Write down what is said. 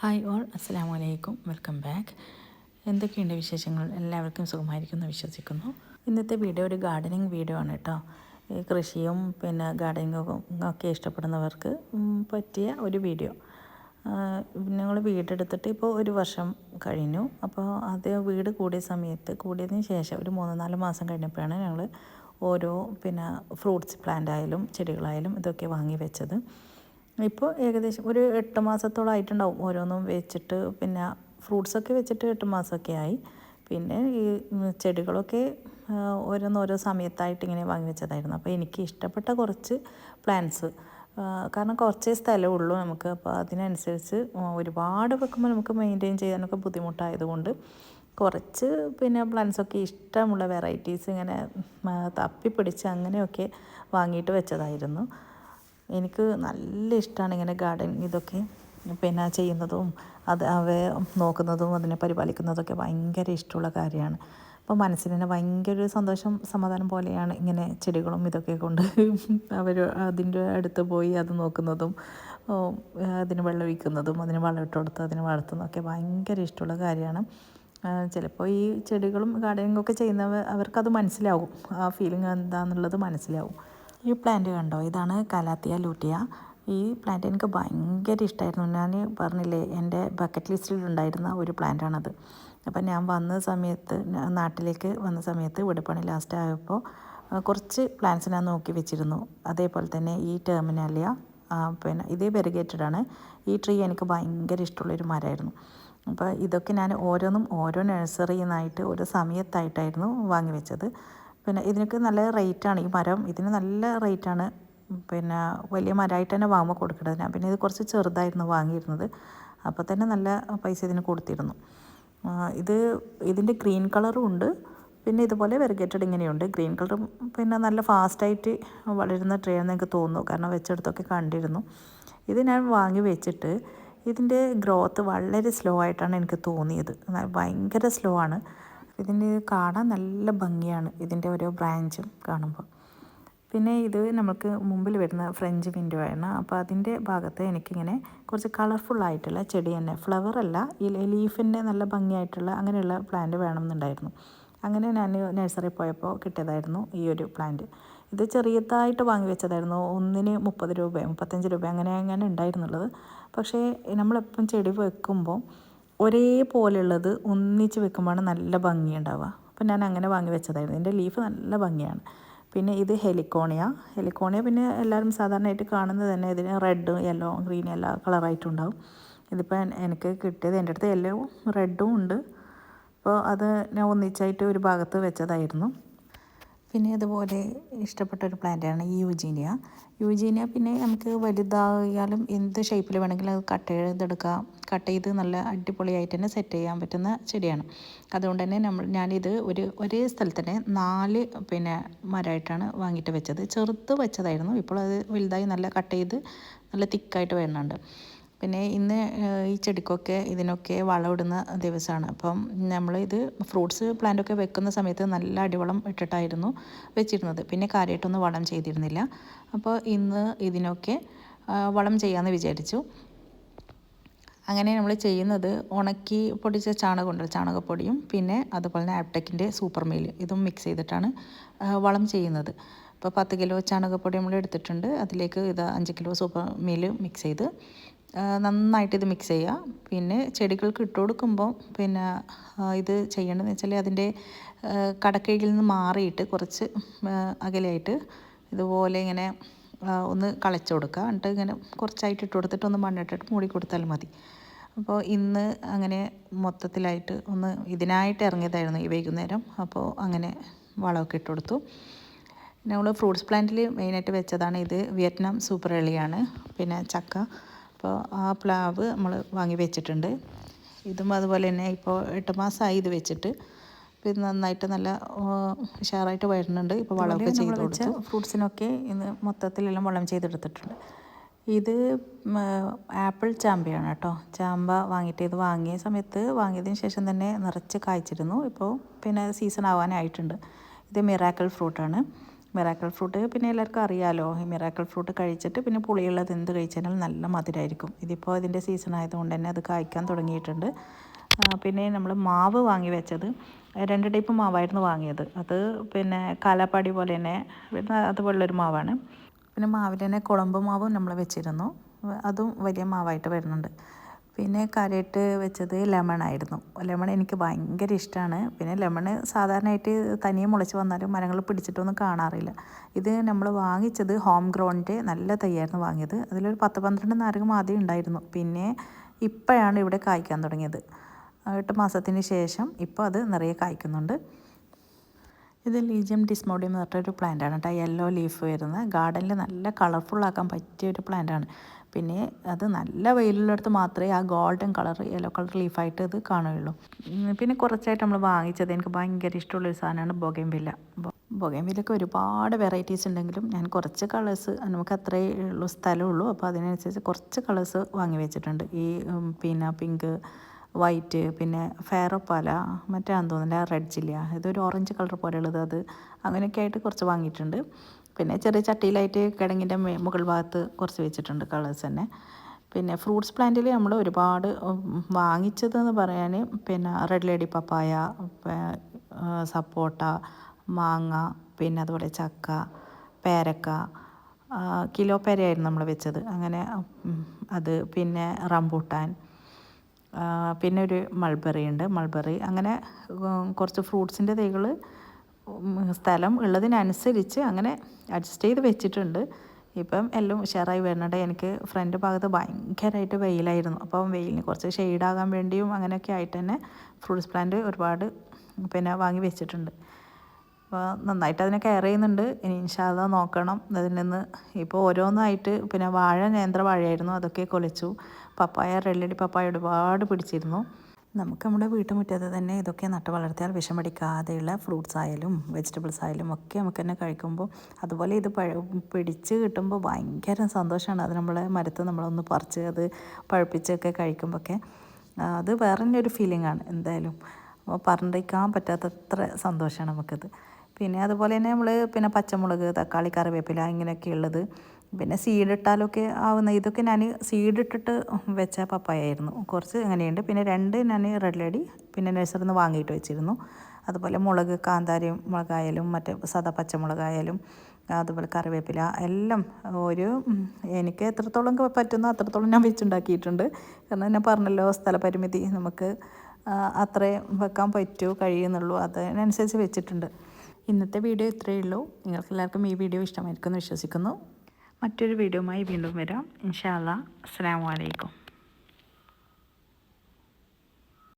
Hi all അസ്സാം വലൈക്കും welcome back എന്തൊക്കെയുണ്ട് വിശേഷങ്ങൾ? എല്ലാവർക്കും സുഖമായിരിക്കുന്നു വിശ്വസിക്കുന്നു. ഇന്നത്തെ വീഡിയോ ഒരു ഗാർഡനിങ് വീഡിയോ ആണ് കേട്ടോ ഈ കൃഷിയും പിന്നെ ഗാർഡനിങ്ങും ഒക്കെ ഇഷ്ടപ്പെടുന്നവർക്ക് പറ്റിയ ഒരു വീഡിയോ ഞങ്ങൾ വീടെടുത്തിട്ട് ഇപ്പോൾ ഒരു വർഷം കഴിഞ്ഞു. അപ്പോൾ അത് വീട് കൂടിയ സമയത്ത് കൂടിയതിന് ശേഷം ഒരു മൂന്ന് നാല് മാസം കഴിഞ്ഞപ്പോഴാണ് ഞങ്ങൾ ഓരോ പിന്നെ ഫ്രൂട്ട്സ് പ്ലാന്റ് ആയാലും ചെടികളായാലും ഇതൊക്കെ വാങ്ങി വെച്ചത്. ഇപ്പോൾ ഏകദേശം ഒരു എട്ട് മാസത്തോളം ആയിട്ടുണ്ടാവും ഓരോന്നും വെച്ചിട്ട്. പിന്നെ ഫ്രൂട്ട്സൊക്കെ വെച്ചിട്ട് എട്ട് മാസമൊക്കെ ആയി. പിന്നെ ഈ ചെടികളൊക്കെ ഓരോന്നോരോ ഓരോ സമയത്തായിട്ട് ഇങ്ങനെ വാങ്ങി വെച്ചതായിരുന്നു. അപ്പോൾ എനിക്ക് ഇഷ്ടപ്പെട്ട കുറച്ച് പ്ലാന്റ്സ് കാരണം കുറച്ചേ സ്ഥലമുള്ളൂ നമുക്ക്. അപ്പോൾ അതിനനുസരിച്ച് ഒരുപാട് വെക്കുമ്പോൾ നമുക്ക് മെയിന്റെയിൻ ചെയ്യാനൊക്കെ ബുദ്ധിമുട്ടായതുകൊണ്ട് കുറച്ച് പിന്നെ പ്ലാന്റ്സൊക്കെ ഇഷ്ടമുള്ള വെറൈറ്റീസ് ഇങ്ങനെ തപ്പിപ്പിടിച്ച് അങ്ങനെയൊക്കെ വാങ്ങിയിട്ട് വെച്ചതായിരുന്നു. എനിക്ക് നല്ല ഇഷ്ടമാണ് ഇങ്ങനെ ഗാർഡൻ ഇതൊക്കെ. പിന്നെ ചെയ്യുന്നതും അത് അവയെ നോക്കുന്നതും അതിനെ പരിപാലിക്കുന്നതൊക്കെ ഭയങ്കര ഇഷ്ടമുള്ള കാര്യമാണ്. അപ്പോൾ മനസ്സിന് തന്നെ ഭയങ്കര ഒരു സന്തോഷം സമാധാനം പോലെയാണ് ഇങ്ങനെ ചെടികളും ഇതൊക്കെ കൊണ്ട്. അവർ അതിന്റെ അടുത്ത് പോയി അത് നോക്കുന്നതും അതിന് വെള്ളം ഒഴിക്കുന്നതും അതിന് വളം ഇട്ട് കൊടുത്ത് അതിന് വളർത്തുന്നതൊക്കെ ഭയങ്കര ഇഷ്ടമുള്ള കാര്യമാണ്. ചിലപ്പോൾ ഈ ചെടികളും ഗാർഡനിങ്ങൊക്കെ ചെയ്യുന്നവർ അവർക്കത് മനസ്സിലാവും. ആ ഫീലിംഗ് എന്താണെന്നുള്ളത് മനസ്സിലാവും. ഈ പ്ലാന്റ് കണ്ടോ? ഇതാണ് കലാത്തിയ ലൂട്ടിയ. ഈ പ്ലാന്റ് എനിക്ക് ഭയങ്കര ഇഷ്ടമായിരുന്നു ഞാൻ പറഞ്ഞില്ലേ എന്റെ ബക്കറ്റ് ലിസ്റ്റിൽ ഉണ്ടായിരുന്ന ഒരു പ്ലാന്റാണത് അപ്പം ഞാൻ വന്ന സമയത്ത് നാട്ടിലേക്ക് വന്ന സമയത്ത് വെടുപ്പണി ലാസ്റ്റ് ആയപ്പോൾ കുറച്ച് പ്ലാന്റ്സ് ഞാൻ നോക്കി വെച്ചിരുന്നു. അതേപോലെ തന്നെ ഈ ടെർമിനാലിയ പിന്നെ ഇതേ വെരിഗേറ്റഡ് ആണ്. ഈ ട്രീ എനിക്ക് ഭയങ്കര ഇഷ്ടമുള്ളൊരു മരമായിരുന്നു. അപ്പോൾ ഇതൊക്കെ ഞാൻ ഓരോന്നും ഓരോ നഴ്സറിയിൽ നിന്നായിട്ട് ഒരു സമയത്തായിട്ടായിരുന്നു വാങ്ങി വെച്ചത്. പിന്നെ ഇതിനൊക്കെ നല്ല റേറ്റാണ്. ഈ മരം ഇതിന് നല്ല റേറ്റാണ്. പിന്നെ വലിയ മരമായിട്ട് തന്നെ വാങ്ങുമ്പോൾ കൊടുക്കേണ്ടത് ഞാൻ പിന്നെ ഇത് കുറച്ച് ചെറുതായിരുന്നു വാങ്ങിയിരുന്നത്. അപ്പോൾ തന്നെ നല്ല പൈസ ഇതിന് കൊടുത്തിരുന്നു. ഇത് ഇതിന്റെ ഗ്രീൻ കളറും ഉണ്ട്. പിന്നെ ഇതുപോലെ വെറുകേറ്റഡ് ഇങ്ങനെയുണ്ട്. ഗ്രീൻ കളറും പിന്നെ നല്ല ഫാസ്റ്റായിട്ട് വളരുന്ന ട്രേ ആണെന്ന് എനിക്ക് തോന്നുന്നു. കാരണം വെച്ചെടുത്തൊക്കെ കണ്ടിരുന്നു. ഇത് ഞാൻ വാങ്ങി വെച്ചിട്ട് ഇതിന്റെ ഗ്രോത്ത് വളരെ സ്ലോ ആയിട്ടാണ് എനിക്ക് തോന്നിയത്. ഭയങ്കര സ്ലോ ആണ്. ഇതിന് കാണാൻ നല്ല ഭംഗിയാണ് ഇതിന്റെ ഓരോ ബ്രാഞ്ചും കാണുമ്പോൾ. പിന്നെ ഇത് നമുക്ക് മുമ്പിൽ വരുന്ന ഫ്രഞ്ച് വിൻഡോ ആണ്. അപ്പോൾ അതിന്റെ ഭാഗത്ത് എനിക്കിങ്ങനെ കുറച്ച് കളർഫുൾ ആയിട്ടുള്ള ചെടി തന്നെ ഫ്ലവർ അല്ല ഈ ലീഫിന്റെ നല്ല ഭംഗിയായിട്ടുള്ള അങ്ങനെയുള്ള പ്ലാന്റ് വേണമെന്നുണ്ടായിരുന്നു. അങ്ങനെ ഞാൻ നഴ്സറി പോയപ്പോൾ കിട്ടിയതായിരുന്നു ഈ ഒരു പ്ലാന്റ് ഇത് ചെറിയതായിട്ട് വാങ്ങി വെച്ചതായിരുന്നു ഒന്നിന് മുപ്പത് രൂപ മുപ്പത്തഞ്ച് രൂപ അങ്ങനെ അങ്ങനെ ഉണ്ടായിരുന്നുള്ളത്. പക്ഷേ നമ്മളെപ്പം ചെടി വെക്കുമ്പോൾ ഒരേപോലെയുള്ളത് ഒന്നിച്ച് വെക്കുമ്പോഴാണ് നല്ല ഭംഗിയുണ്ടാവുക. അപ്പം ഞാൻ അങ്ങനെ വാങ്ങി വെച്ചതായിരുന്നു. ഇതിന്റെ ലീഫ് നല്ല ഭംഗിയാണ്. പിന്നെ ഇത് ഹെലിക്കോണിയ. ഹെലിക്കോണിയ പിന്നെ എല്ലാവരും സാധാരണയായിട്ട് കാണുന്നത് തന്നെ ഇതിന് റെഡ് യെല്ലോ ഗ്രീൻ എല്ലാ കളറായിട്ടുണ്ടാവും ഇതിപ്പോൾ എനിക്ക് കിട്ടിയത് എന്റെ അടുത്ത് യെല്ലോ റെഡും ഉണ്ട്. അപ്പോൾ അത് ഞാൻ ഒന്നിച്ചായിട്ട് ഒരു ഭാഗത്ത് വെച്ചതായിരുന്നു. പിന്നെ അതുപോലെ ഇഷ്ടപ്പെട്ട ഒരു പ്ലാന്റാണ് ഈ യൂജീനിയ. യൂജീനിയ പിന്നെ നമുക്ക് വലുതായാലും എന്ത് ഷേപ്പിൽ വേണമെങ്കിലും അത് കട്ട് ചെയ്തെടുക്കാം കട്ട് ചെയ്ത് നല്ല അടിപൊളിയായിട്ട് തന്നെ സെറ്റ് ചെയ്യാൻ പറ്റുന്ന ചെടിയാണ്. അതുകൊണ്ട് തന്നെ നമ്മൾ ഞാനിത് ഒരു ഒരേ സ്ഥലത്ത് തന്നെ നാല് പിന്നെ മരമായിട്ടാണ് വാങ്ങിയിട്ട് വെച്ചത്. ചെറുത്ത് വെച്ചതായിരുന്നു. ഇപ്പോൾ അത് വലുതായി നല്ല കട്ട് ചെയ്ത് നല്ല തിക്കായിട്ട് വരുന്നുണ്ട്. പിന്നെ ഇന്ന് ഈ ചെടിക്കൊക്കെ ഇതിനൊക്കെ വളമിടുന്ന ദിവസമാണ് അപ്പം നമ്മൾ ഇത് ഫ്രൂട്ട്സ് പ്ലാന്റൊക്കെ വെക്കുന്ന സമയത്ത് നല്ല അടിവളം ഇട്ടിട്ടായിരുന്നു വെച്ചിരുന്നത്. പിന്നെ കാര്യമായിട്ടൊന്നും വളം ചെയ്തിരുന്നില്ല. അപ്പോൾ ഇന്ന് ഇതിനൊക്കെ വളം ചെയ്യാമെന്ന് വിചാരിച്ചു. അങ്ങനെ നമ്മൾ ചെയ്യുന്നത് ഉണക്കി പൊടിച്ച ചാണകം ഉണ്ടല്ലോ ചാണകപ്പൊടിയും പിന്നെ അതുപോലെ തന്നെ ആപ്ടെക്കിന്റെ സൂപ്പർ മീൽ ഇതും മിക്സ് ചെയ്തിട്ടാണ് വളം ചെയ്യുന്നത്. ഇപ്പോൾ പത്ത് കിലോ ചാണകപ്പൊടി നമ്മൾ എടുത്തിട്ടുണ്ട്. അതിലേക്ക് ഇത് അഞ്ച് കിലോ സൂപ്പർ മീൽ മിക്സ് ചെയ്ത് നന്നായിട്ട് ഇത് മിക്സ് ചെയ്യുക. പിന്നെ ചെടികൾക്ക് ഇട്ട് കൊടുക്കുമ്പോൾ പിന്നെ ഇത് ചെയ്യേണ്ടതെന്ന് വെച്ചാൽ അതിന്റെ കടക്കഴിയിൽ നിന്ന് മാറിയിട്ട് കുറച്ച് അകലെയായിട്ട് ഇതുപോലെ ഇങ്ങനെ ഒന്ന് കളച്ചു കൊടുക്കുക. എന്നിട്ട് ഇങ്ങനെ കുറച്ചായിട്ട് ഇട്ട് കൊടുത്തിട്ട് ഒന്ന് മണ്ണിട്ടിട്ട് മൂടി കൊടുത്താൽ മതി. അപ്പോൾ ഇന്ന് അങ്ങനെ മൊത്തത്തിലായിട്ട് ഒന്ന് ഇതിനായിട്ട് ഇറങ്ങിയതായിരുന്നു ഈ വൈകുന്നേരം. അപ്പോൾ അങ്ങനെ വളമൊക്കെ ഇട്ട് കൊടുത്തു. നമ്മൾ ഫ്രൂട്ട്സ് പ്ലാന്റിൽ മെയിനായിട്ട് വെച്ചതാണ് ഇത് വിയറ്റ്നാം സൂപ്പർ എളിയാണ് പിന്നെ ചക്ക. അപ്പോൾ ആ പ്ലാവ് നമ്മൾ വാങ്ങി വെച്ചിട്ടുണ്ട്. ഇതും അതുപോലെ തന്നെ ഇപ്പോൾ എട്ട് മാസമായി ഇത് വെച്ചിട്ട്. പിന്നെ നന്നായിട്ട് നല്ല ഉഷാറായിട്ട് വരുന്നുണ്ട്. ഇപ്പോൾ വളമൊക്കെ ചെയ്ത് കൊടുത്തു. ഫ്രൂട്ട്സിനൊക്കെ ഇന്ന് മൊത്തത്തിലെല്ലാം വളം ചെയ്തെടുത്തിട്ടുണ്ട്. ഇത് ആപ്പിൾ ചാമ്പയാണ് കേട്ടോ. ചാമ്പ വാങ്ങിയിട്ട് ഇത് വാങ്ങിയ സമയത്ത് വാങ്ങിയതിന് ശേഷം തന്നെ നിറച്ച് കായ്ച്ചിരുന്നു. ഇപ്പോൾ പിന്നെ സീസൺ ആവാനായിട്ടുണ്ട്. ഇത് മിറാക്കിൾ ഫ്രൂട്ടാണ്. മിറാക്കൽ ഫ്രൂട്ട് പിന്നെ എല്ലാവർക്കും അറിയാമല്ലോ ഈ മിറാക്കൽ ഫ്രൂട്ട് കഴിച്ചിട്ട് പിന്നെ പുളിയുള്ളത് എന്ത് കഴിച്ചാലും നല്ല മധുരമായിരിക്കും ഇതിപ്പോൾ അതിന്റെ സീസൺ ആയതുകൊണ്ട് തന്നെ അത് കായ്ക്കാൻ തുടങ്ങിയിട്ടുണ്ട്. പിന്നെ നമ്മൾ മാവ് വാങ്ങി വെച്ചത്. രണ്ട് ടൈപ്പ് മാവായിരുന്നു വാങ്ങിയത്. അത് പിന്നെ കാലാപ്പാടി പോലെ തന്നെ പിന്നെ അതുപോലുള്ളൊരു മാവാണ്. പിന്നെ മാവിൽ തന്നെ കുളമ്പ് മാവും നമ്മൾ വെച്ചിരുന്നു. അതും വലിയ മാവായിട്ട് വരുന്നുണ്ട്. പിന്നെ കാര്യമായിട്ട് വെച്ചത് ലെമൺ ആയിരുന്നു. ലെമൺ എനിക്ക് ഭയങ്കര ഇഷ്ടമാണ് പിന്നെ ലെമൺ സാധാരണയായിട്ട് തനിയെ മുളച്ച് വന്നാലും മരങ്ങൾ പിടിച്ചിട്ടൊന്നും കാണാറില്ല. ഇത് നമ്മൾ വാങ്ങിച്ചത് ഹോം ഗ്രൗണ്ടിന്റെ നല്ല തൈയായിരുന്നു വാങ്ങിയത്. അതിലൊരു പത്ത് പന്ത്രണ്ട് നാരകം ആദ്യം ഉണ്ടായിരുന്നു. പിന്നെ ഇപ്പോഴാണ് ഇവിടെ കായ്ക്കാൻ തുടങ്ങിയത്. എട്ട് മാസത്തിന് ശേഷം ഇപ്പോൾ അത് നിറയെ കായ്ക്കുന്നുണ്ട്. ഇത് ലീജിയം ഡിസ്മോഡിയം എന്ന് പറഞ്ഞൊരു പ്ലാന്റാണ് കേട്ടോ യെല്ലോ ലീഫ് വരുന്ന. ഗാർഡനിൽ നല്ല കളർഫുള്ളാക്കാൻ പറ്റിയ ഒരു പ്ലാന്റാണ് പിന്നെ അത് നല്ല വെയിലുള്ളിടത്ത് മാത്രമേ ആ ഗോൾഡൻ കളർ യെല്ലോ കളർ ലീഫായിട്ട് ഇത് കാണുകയുള്ളൂ. പിന്നെ കുറച്ചായിട്ട് നമ്മൾ വാങ്ങിച്ചത് എനിക്ക് ഭയങ്കര ഇഷ്ടമുള്ളൊരു സാധനമാണ് ബൊഗൈൻവില്ല. ബൊഗൈൻവില്ലൊക്കെ ഒരുപാട് വെറൈറ്റീസ് ഉണ്ടെങ്കിലും ഞാൻ കുറച്ച് കളേഴ്സ് നമുക്ക് അത്രേ ഉള്ളൂ സ്ഥലമുള്ളൂ. അപ്പോൾ അതിനനുസരിച്ച് കുറച്ച് കളേഴ്സ് വാങ്ങി വെച്ചിട്ടുണ്ട്. ഈ പിന്നെ പിങ്ക് വൈറ്റ് പിന്നെ ഫെയറോ ഫെയറോപ്പാല മറ്റാന്ന് തോന്നുന്നില്ല റെഡ് ചില്ലിയ ഇതൊരു ഓറഞ്ച് കളർ പോലെയുള്ളത് അത് അങ്ങനെയൊക്കെ ആയിട്ട് കുറച്ച് വാങ്ങിയിട്ടുണ്ട്. പിന്നെ ചെറിയ ചട്ടിയിലായിട്ട് കിഴങ്ങിന്റെ മുകൾ ഭാഗത്ത് കുറച്ച് വെച്ചിട്ടുണ്ട് കളേഴ്സ് തന്നെ. പിന്നെ ഫ്രൂട്ട്സ് പ്ലാന്റിൽ നമ്മൾ ഒരുപാട് വാങ്ങിച്ചതെന്ന് പറയാൻ പിന്നെ റെഡ് ലേഡി പപ്പായ സപ്പോട്ട മാങ്ങ പിന്നെ അതുപോലെ ചക്ക പേരക്ക കിലോ പേരയായിരുന്നു നമ്മൾ വെച്ചത്. അങ്ങനെ അത് പിന്നെ റംബൂട്ടാൻ പിന്നെ ഒരു മൾബറി ഉണ്ട് മൾബറി അങ്ങനെ കുറച്ച് ഫ്രൂട്ട്സിന്റെ തൈകൾ സ്ഥലം ഉള്ളതിനനുസരിച്ച് അങ്ങനെ അഡ്ജസ്റ്റ് ചെയ്ത് വെച്ചിട്ടുണ്ട്. ഇപ്പം എല്ലാം ഉഷാറായി വരുന്നുണ്ട് എനിക്ക് ഫ്രണ്ട് ഭാഗത്ത് ഭയങ്കരമായിട്ട് വെയിലായിരുന്നു. അപ്പം വെയിലിന് കുറച്ച് ഷെയ്ഡാകാൻ വേണ്ടിയും അങ്ങനെയൊക്കെ ആയിട്ട് തന്നെ ഫ്രൂട്ട്സ് പ്ലാന്റ് ഒരുപാട് പിന്നെ വാങ്ങി വെച്ചിട്ടുണ്ട്. അപ്പോൾ നന്നായിട്ട് അതിനെ കെയർ ചെയ്യുന്നുണ്ട്. ഇനി ഇൻഷാല്ല നോക്കണം. അതിൽ നിന്ന് ഇപ്പോൾ ഓരോന്നായിട്ട് പിന്നെ വാഴ നേന്ത്ര വാഴയായിരുന്നു അതൊക്കെ കൊലച്ചു. പപ്പായ റെല്ലടി പപ്പായ ഒരുപാട് പിടിച്ചിരുന്നു. നമുക്ക് നമ്മുടെ വീട്ടുമുറ്റത്ത് തന്നെ ഇതൊക്കെ നട്ട് വളർത്തിയാൽ വിഷമടിക്കാതെയുള്ള ഫ്രൂട്ട്സ് ആയാലും വെജിറ്റബിൾസ് ആയാലും ഒക്കെ നമുക്ക് തന്നെ കഴിക്കുമ്പോൾ അതുപോലെ ഇത് പഴ പിടിച്ച് കിട്ടുമ്പോൾ ഭയങ്കര സന്തോഷമാണ്. അത് നമ്മളെ മരത്ത് നമ്മളൊന്ന് പറിച്ച് അത് പഴുപ്പിച്ചൊക്കെ കഴിക്കുമ്പോഴൊക്കെ. അത് വേറെ തന്നെ ഒരു ഫീലിംഗ് ആണ് എന്തായാലും. പറഞ്ഞിരിക്കാൻ പറ്റാത്തത്ര സന്തോഷമാണ് നമുക്കത്. പിന്നെ അതുപോലെ തന്നെ നമ്മൾ പിന്നെ പച്ചമുളക് തക്കാളി കറിവേപ്പില ഇങ്ങനെയൊക്കെ ഉള്ളത് പിന്നെ സീഡിട്ടാലൊക്കെ ആവുന്ന ഇതൊക്കെ ഞാൻ സീഡ് ഇട്ടിട്ട് വെച്ച പപ്പായ ആയിരുന്നു കുറച്ച് അങ്ങനെയുണ്ട്. പിന്നെ രണ്ട് ഞാൻ റെഡ് ലേഡി പിന്നെ നഴ്സറിയിൽ നിന്ന് വാങ്ങിയിട്ട് വെച്ചിരുന്നു. അതുപോലെ മുളക് കാന്താരി മുളകായാലും മറ്റേ സദാ പച്ചമുളകായാലും അതുപോലെ കറിവേപ്പില എല്ലാം ഒരു എനിക്ക് എത്രത്തോളം പറ്റുന്നോ അത്രത്തോളം ഞാൻ വെച്ചുണ്ടാക്കിയിട്ടുണ്ട്. കാരണം ഞാൻ പറഞ്ഞല്ലോ സ്ഥലപരിമിതി നമുക്ക് അത്രേ വെക്കാൻ പറ്റൂ കഴിയുന്നുള്ളൂ. അതിനനുസരിച്ച് വെച്ചിട്ടുണ്ട്. ഇന്നത്തെ വീഡിയോ ഇത്രയേ ഉള്ളൂ. നിങ്ങൾക്ക് എല്ലാവർക്കും ഈ വീഡിയോ ഇഷ്ടമായിരിക്കുമെന്ന് വിശ്വസിക്കുന്നു. മറ്റൊരു വീഡിയോയുമായി വീണ്ടും വരാം. ഇൻഷാ അസ്സാം വലൈക്കും